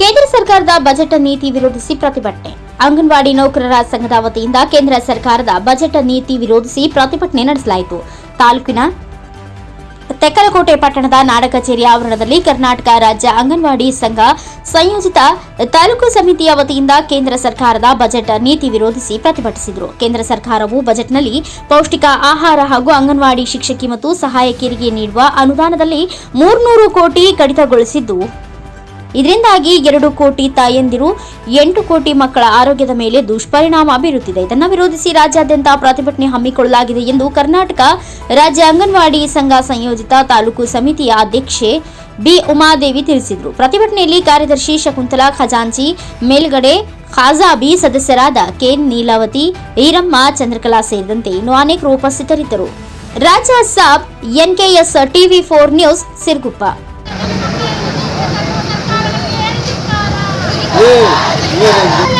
ಕೇಂದ್ರ ಸರ್ಕಾರದ ಬಜೆಟ್ ನೀತಿ ವಿರೋಧಿಸಿ ಪ್ರತಿಭಟನೆ. ಅಂಗನವಾಡಿ ನೌಕರರ ಸಂಘದ ವತಿಯಿಂದ ಕೇಂದ್ರ ಸರ್ಕಾರದ ಬಜೆಟ್ ನೀತಿ ವಿರೋಧಿಸಿ ಪ್ರತಿಭಟನೆ ನಡೆಸಲಾಯಿತು. ತಾಲೂಕಿನ ತೆಕ್ಕಲಕೋಟೆ ಪಟ್ಟಣದ ನಾಡ ಕಚೇರಿ ಆವರಣದಲ್ಲಿ ಕರ್ನಾಟಕ ರಾಜ್ಯ ಅಂಗನವಾಡಿ ಸಂಘ ಸಂಯೋಜಿತ ತಾಲೂಕು ಸಮಿತಿಯ ವತಿಯಿಂದ ಕೇಂದ್ರ ಸರ್ಕಾರದ ಬಜೆಟ್ ನೀತಿ ವಿರೋಧಿಸಿ ಪ್ರತಿಭಟಿಸಿದರು. ಕೇಂದ್ರ ಸರ್ಕಾರವು ಬಜೆಟ್ನಲ್ಲಿ ಪೌಷ್ಟಿಕ ಆಹಾರ ಹಾಗೂ ಅಂಗನವಾಡಿ ಶಿಕ್ಷಕಿ ಮತ್ತು ಸಹಾಯಕಿಯರಿಗೆ ನೀಡುವ ಅನುದಾನದಲ್ಲಿ ಮೂರ್ನೂರು ಕೋಟಿ ಕಡಿತಗೊಳಿಸಿದ್ದು. ಇದರಿಂದಾಗಿ ಎರಡು ಕೋಟಿ ತಾಯಂದಿರು, ಎಂಟು ಕೋಟಿ ಮಕ್ಕಳ ಆರೋಗ್ಯದ ಮೇಲೆ ದುಷ್ಪರಿಣಾಮ ಬೀರುತ್ತಿದೆ. ಇದನ್ನು ವಿರೋಧಿಸಿ ರಾಜ್ಯಾದ್ಯಂತ ಪ್ರತಿಭಟನೆ ಹಮ್ಮಿಕೊಳ್ಳಲಾಗಿದೆ ಎಂದು ಕರ್ನಾಟಕ ರಾಜ್ಯ ಅಂಗನವಾಡಿ ಸಂಘ ಸಂಯೋಜಿತ ತಾಲೂಕು ಸಮಿತಿಯ ಅಧ್ಯಕ್ಷೆ ಬಿ. ಉಮಾದೇವಿ ತಿಳಿಸಿದರು. ಪ್ರತಿಭಟನೆಯಲ್ಲಿ ಕಾರ್ಯದರ್ಶಿ ಶಕುಂತಲಾ ಖಜಾಂಚಿ, ಮೇಲ್ಗಡೆ ಖಾಜಾಬಿ ಸದಸ್ಯರಾದ ಕೆ. ನೀಲಾವತಿ, ಈರಮ್ಮ, ಚಂದ್ರಕಲಾ ಸೇರಿದಂತೆ ಇನ್ನೂ ಅನೇಕರು ಉಪಸ್ಥಿತರಿದ್ದರು. Raja Sab NKS TV four news, Siruguppa. Yeah. Yeah.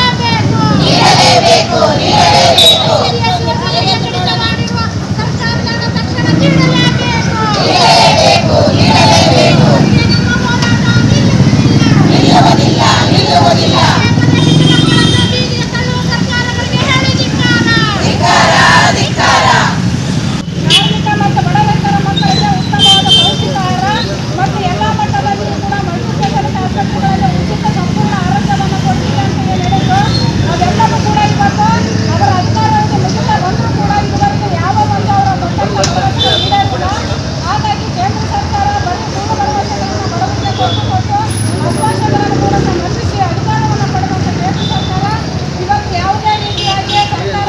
ಹಾಗಾಗಿ ಕೇಂದ್ರ ಸರ್ಕಾರ ಬರೀ ಕೊಟ್ಟು ಕೊಟ್ಟು ಆಶ್ವಾಸನೆಗಳನ್ನು ಕೇಂದ್ರ ಸರ್ಕಾರ ಇವತ್ತು ಯಾವುದೇ ರೀತಿಯಾಗಿ ಸರ್ಕಾರ